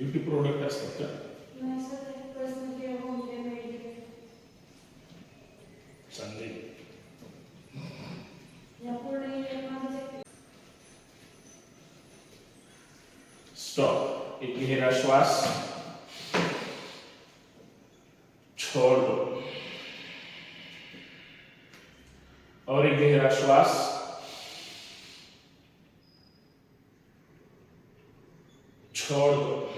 Beauty product असतात का चांगले स्टॉप एक गहरा श्वास छोड़ दो और एक गहरा श्वास छोड़ दो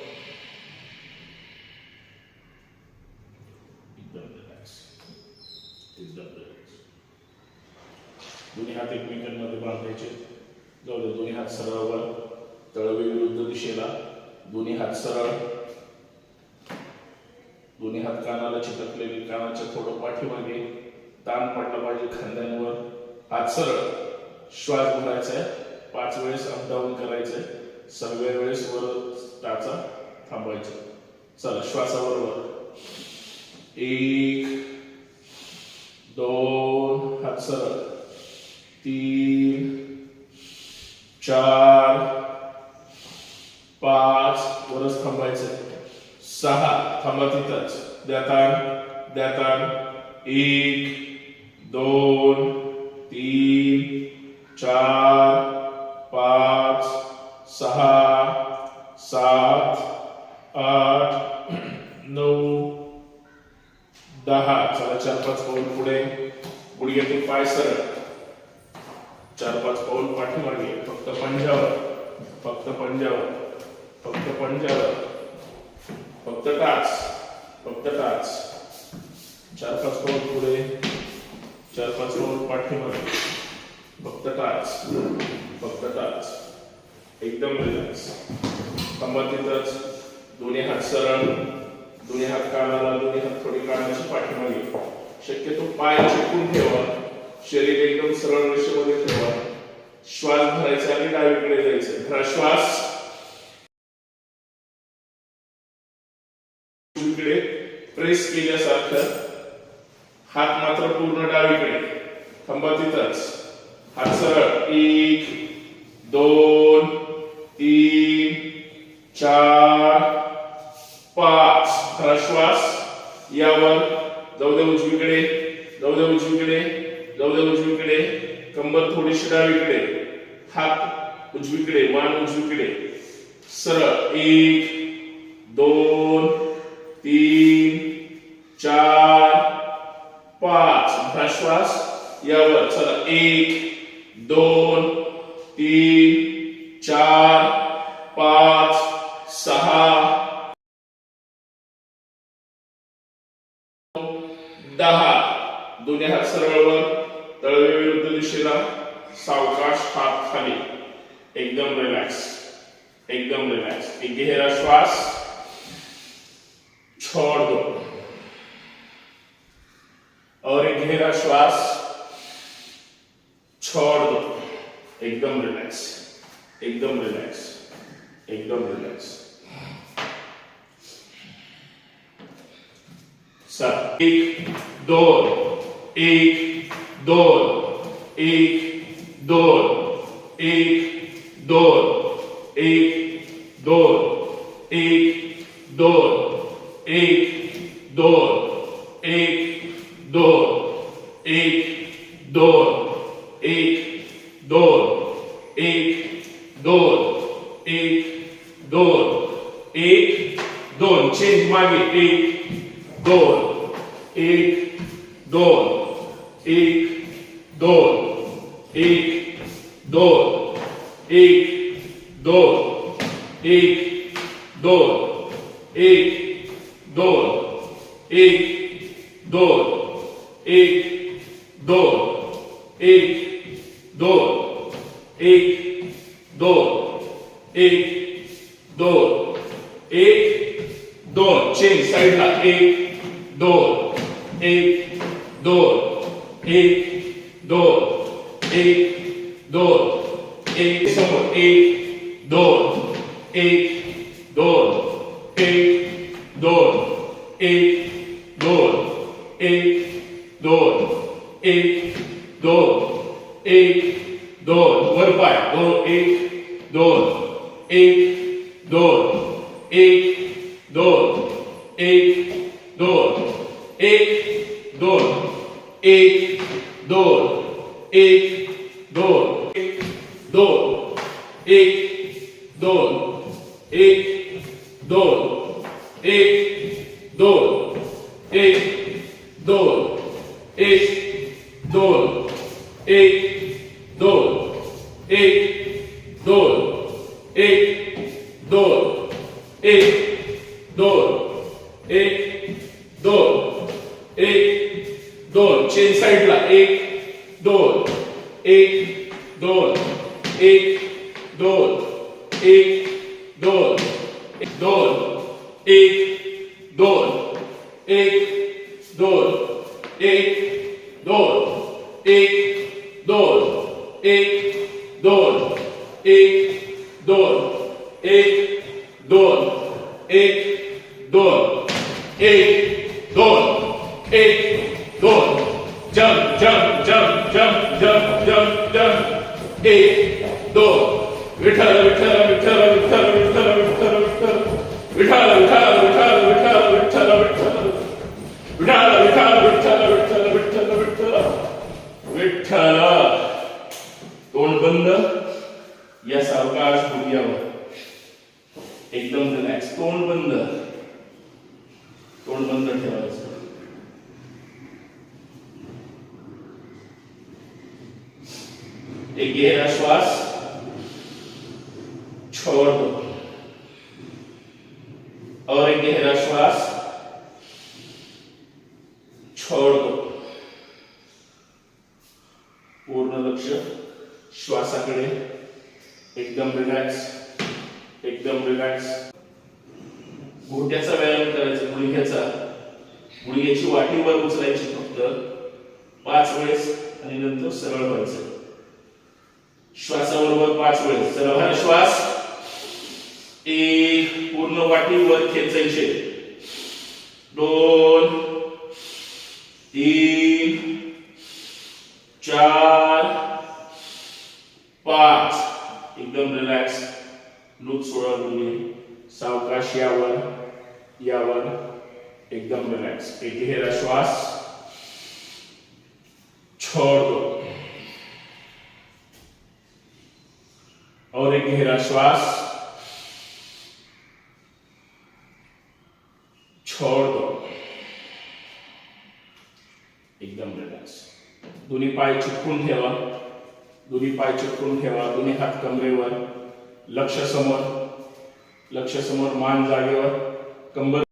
दोन्ही हात एकमेकांमध्ये बांधायचे. जाऊ दे दोन्ही हात सरळवर तळवे विरुद्ध दिशेला. दोन्ही हात सरळ. दोन्ही हात कानाला चिकटलेले कानाच्या थोडं पाठीमागे. ताण पडला पाहिजे खांद्यांवर. हात सरळ. श्वास भरायचा आहे. पाच वेळेस अपडाऊन करायचंय सहाव्या वेळेस वर टाचा थांबायचा. चला श्वासाबरोबर एक दोन हात सरळ. तीन चार पाच वरच थांबायचं. सहा थांबा तिथंच. द्यातान द्यातान एक दोन तीन चार पाच सहा सात आठ नऊ दहा. चला चार पाच पाऊल पुढे. गुडघ्यातील पाय सरळ. चार पाच पाऊल पाठीमागे फक्त पंजावर फक्त पंजावर फक्त पंजावर फक्त टाच फक्त टाच. चार पाच पाऊल पुढे चार पाच पाऊल पाठीमागे फक्त टाच फक्त टाच. एकदम रिलॅक्स थांबा तिथंच दोन्ही हात सरळ दोन्ही हात काढायला दोन्ही हात थोडी काढण्याची पाठीमागे. शक्यतो पाय चिकून ठेवा. शरीर एकदम सरळ रेषेमध्ये ठेवा. श्वास भरायचा आणि डावीकडे जायचं भरा श्वास. उजवीकडे प्रेस केल्यासारखं. हात मात्र पूर्ण डावीकडे. थांबा तिथंच. हात सरळ. एक हात उजवीकडे मान उजवीकडे. सरळ. एक दोन तीन चार पाच. हा श्वास यावर. चला. एक दोन तीन चार पाच सहा. दहा. दोन्ही हात सरळवर तळवे विरुद्ध दिशेला. सावकाश हात खाली. एकदम रिलॅक्स एकदम रिलॅक्स एक गहरा श्वास छोड़ दो और एक गहरा श्वास छोड़ दो एकदम रिलैक्स एकदम रिलैक्स एकदम रिलैक्स सर एक दो एक दो एक दोन एक दोन एक दोन एक दोन एक दोन एक दोन एक दोन एक दोन एक दोन एक दोन एक दोन चेंज मागे एक दोन एक दोन एक दोन दोन एक दोन एक दोन एक दोन एक दोन एक दोन एक दोन एक दोन एक दोन एक दोन चेंज साईडला एक दोन एक दोन एक दोन एक दोन एक दोन एक दोन एक दोन. एक दोन एक दोन एक दोन वर पाय दोन एक दोन एक दोन एक दोन एक दोन एक दोन एक दोन एक दोन एक दोन एक दोन एक दोन एक दोन एक दोन एक दोन एक दोन एक दोन एक दोन एक दोन एक दोन एक दोन चेन साईडला एक दोन एक दोन एक दोन एक दोन एक दोन एक दोन एक दोन एक दोन एक दोन एक दोन एक दोन एक दोन एक दोन एक दोन एक दोन जम जम तोंड बंद या सावकाश एकदम तोंड बंद तोंड बंद एक गहरा श्वास छोड़ दो। और एक गहरा श्वास। छोड़ दो। पूर्ण लक्ष श्वासाकडे। एकदम रिलॅक्स एकदम रिलॅक्स घोट्याचा व्यायाम करायचा गुडघ्याचा. गुडघ्याची वाटी वर उचलायची फक्त. पाच वेळेस आणि नंतर सरळ व्हायचं. श्वासाबरोबर पाच वेळेस. सरळ हा श्वास. एक पूर्ण वाटी वर खेचायचे. दोन तीन चार पाच. एकदम रिलॅक्स लूक सोळा दोन्ही सावकाश यावर यावर. एकदम रिलॅक्स एक गहरा श्वास. छोड़ दो और एक गहरा श्वास. छोड़ दो. एकदम रिलॅक्स दोन्ही पाय चिटकून ठेवा. दोन्ही पाय चिटकून ठेवा. दोन्ही हात कमरेवर. लक्ष समोर. लक्ष समोर मान जागेवर. कंबर